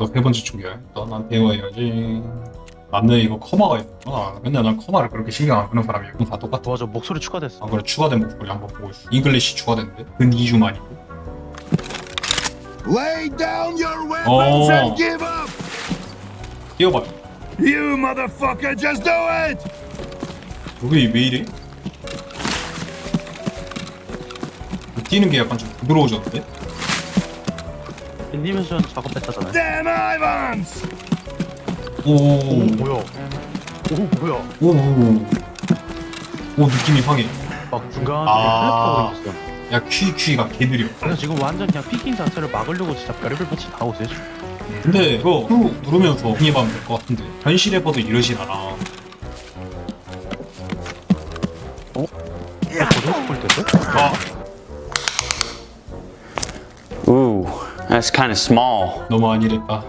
너세 번째 쪽이야. 너난 배워야지. 맞네 이거 커마가 있구나. 맨날 난 커마를 그렇게 신경 안 끄는 사람이야. 그럼 다 똑같아. 맞아 목소리 추가됐어 아 그래 추가된 목소리 한번 보고 있어. 잉글리시 추가된대. 근 2주 만이고. Lay down your weapons Oh. and give up! 뛰어봐. You motherfucker, just do it! 여기 왜 이래? 뛰는 게 약간 좀 부드러워졌는데? 애니메이션 작업했다잖아요 Damn Ivans! 오, 오 뭐야 오 뭐야 오, 오, 오 느낌이 상해. 막 중간에 아. 플랫폼이 있어 야 퀴 퀴가 개들여. 그래서 지금 완전 그냥 피킹 자체를 막으려고 진짜 별의별 배치 다 지금. 근데 이거 후 누르면서 흥해하면 될 것 같은데 현실에 봐도 이러진 않아. 아, 고정 스쿨 때도? 아 that's kind of small. 너무 안일했다.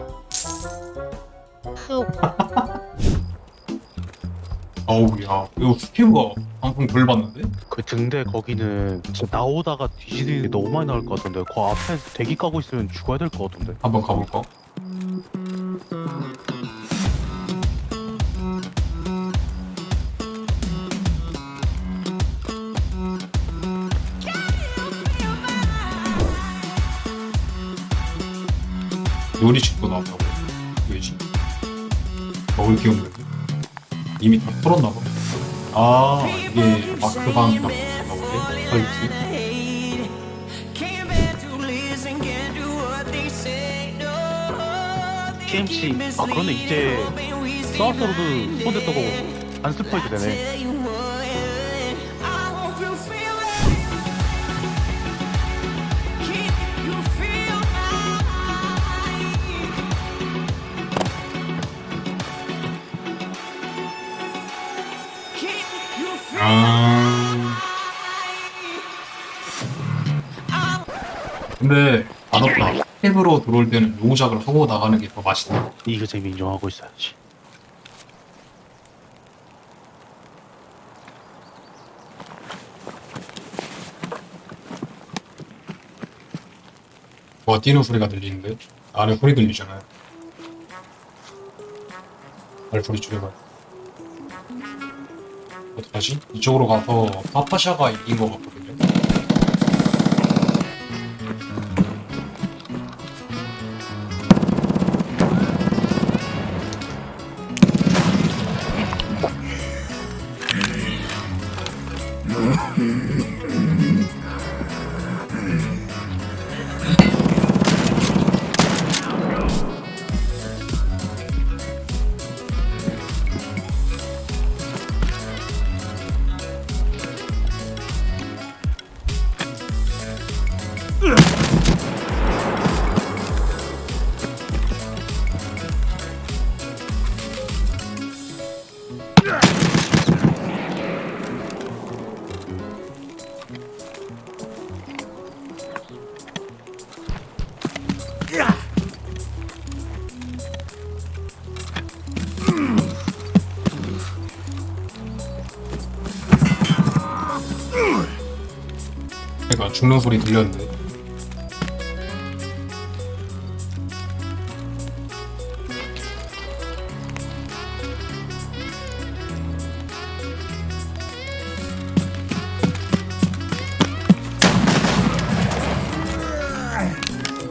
후. 어우 야 이거 스케브가 방송 덜 봤는데? 그 등대 거기는 진짜 나오다가 뒤지는 일이 너무 많이 나올 것 같던데 그 앞에 대기 까고 있으면 죽어야 될 것 같던데 한번 가볼까? 요리 집도 나왔다고? 왜지? 먹을 게 없는데? 이미 다 풀었나봐 아 이게 마크방 보네? 설치? TMC 아 그런데 이제 서서로도 손댔던 거고 안 스포이드 되네 근데 안 없다. 탭으로 들어올 때는 요작을 하고 나가는 게 더 맛있다. 이거 재미 인정하고 있어야지 뭐 뛰는 소리가 들리는데 안에 소리 들리잖아요. 발 소리 줄여봐. 어떡하지? 이쪽으로 가서 파파샤가 이긴 것 같거든요. 그러니까 죽는 소리 들렸는데.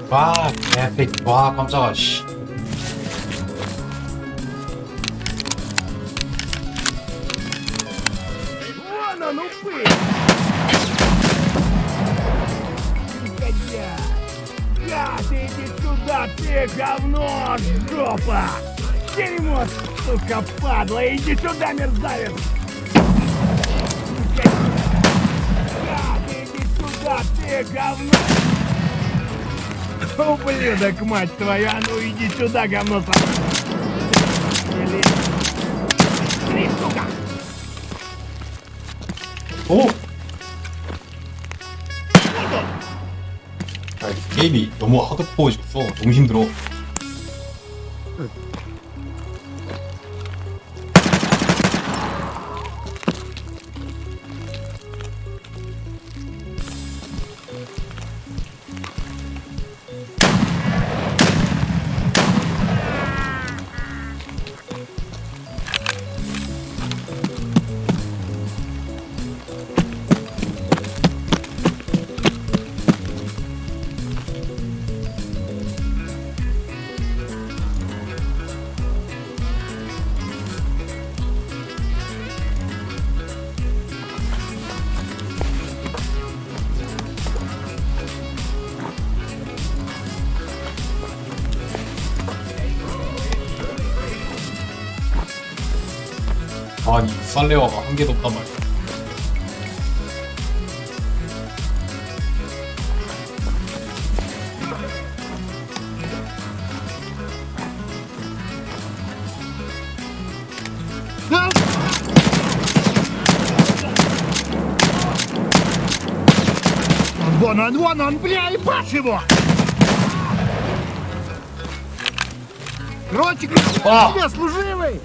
와, 개픽. 와, 깜짝아, 씨. Я, ты иди сюда, ты говно, жопа! Дерьмо, сука, падла, иди сюда, мерзавец! Я, ты иди сюда, ты говно! Ублюдок, мать твою, а ну иди сюда, говно, сам! Три, сука! 오! 아, 이 게임이 너무 하드코어해졌어. 너무 힘들어. 아니 살레와가 한 개도 없단 말이야 Вон он, вон он, бля, ебашь его! Ротик, А! тебе служивый!